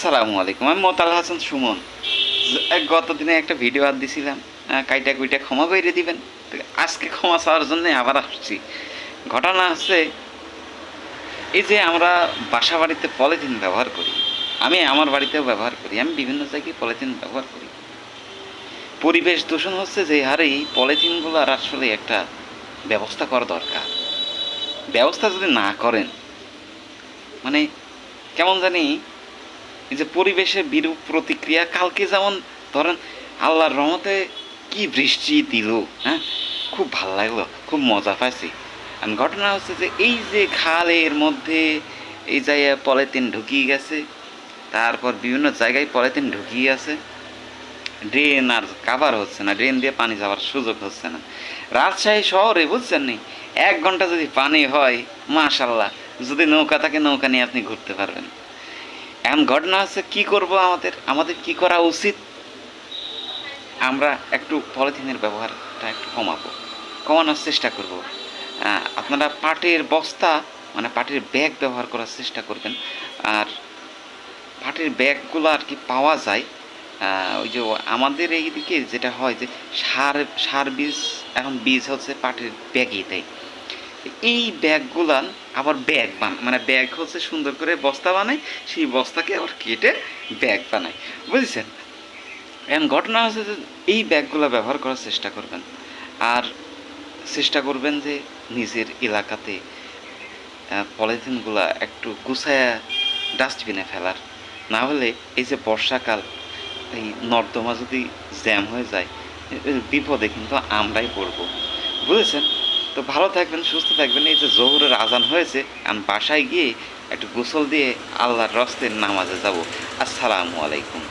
আসসালামু আলাইকুম। আমি মোতাল হাসান সুমন। গত দিনে একটা ভিডিও আর দিছিলাম কাইটা কুইটা ক্ষমা করে দিবেন। আজকে ক্ষমা চাওয়ার জন্য আবার আসছি। ঘটনা হচ্ছে, এই যে আমরা বাসা বাড়িতে পলিথিন ব্যবহার করি, আমি আমার বাড়িতেও ব্যবহার করি, আমি বিভিন্ন জায়গায় পলিথিন ব্যবহার করি। পরিবেশ দূষণ হচ্ছে যে হারে পলিথিনগুলোর আসলে একটা ব্যবস্থা করা দরকার। ব্যবস্থা যদি না করেন মানে কেমন জানি এই যে পরিবেশের বিরূপ প্রতিক্রিয়া, কালকে যেমন ধরেন আল্লাহর রহমতে কি বৃষ্টি দিল হ্যাঁ? খুব ভালো লাগল, খুব মজা পাইছি। আর ঘটনা হচ্ছে যে এই যে খালের মধ্যে এই জায়গায় পলিথিন ঢুকিয়ে গেছে, তারপর বিভিন্ন জায়গায় পলিথিন ঢুকিয়ে আছে। ড্রেন আর কাভার হচ্ছে না, ড্রেন দিয়ে পানি যাওয়ার সুযোগ হচ্ছে না। রাজশাহী শহরে বুঝছেন নি, এক ঘণ্টা যদি পানি হয় মাশাল্লাহ যদি নৌকা থাকে নৌকা নিয়ে আপনি ঘুরতে পারবেন। এখন ঘটনা হচ্ছে কি করব আমাদের? আমাদের কি করা উচিত? আমরা একটু পলিথিনের ব্যবহারটা একটু কমাবো, কমানোর চেষ্টা করব। আপনারা পাটের বস্তা মানে পাটের ব্যাগ ব্যবহার করার চেষ্টা করবেন। আর পাটের ব্যাগগুলো আর কি পাওয়া যায়। ওই যে আমাদের এইদিকে যেটা হয় যে সার সার বীজ, এখন বীজ হচ্ছে পাটের ব্যাগই দেয়। এই ব্যাগগুলান আবার ব্যাগ বান মানে ব্যাগ হচ্ছে সুন্দর করে বস্তা বানায়, সেই বস্তাকে আবার কেটে ব্যাগ বানায়। বুঝেছেন? এখন ঘটনা হচ্ছে যে এই ব্যাগগুলো ব্যবহার করার চেষ্টা করবেন। আর চেষ্টা করবেন যে নিজের এলাকাতে পলিথিনগুলো একটু গুছায়া ডাস্টবিনে ফেলার। না হলে এই যে বর্ষাকাল, এই নর্দমা যদি জ্যাম হয়ে যায় বিপদে কিন্তু আমরাই পড়ব। বুঝেছেন? তো ভালো থাকবেন, সুস্থ থাকবেন। এই যে জহুরের আজান হয়েছে আমি বাসায় গিয়ে একটু গোসল দিয়ে আল্লাহর রস্তের নামাজে যাব। আসসালামু আলাইকুম।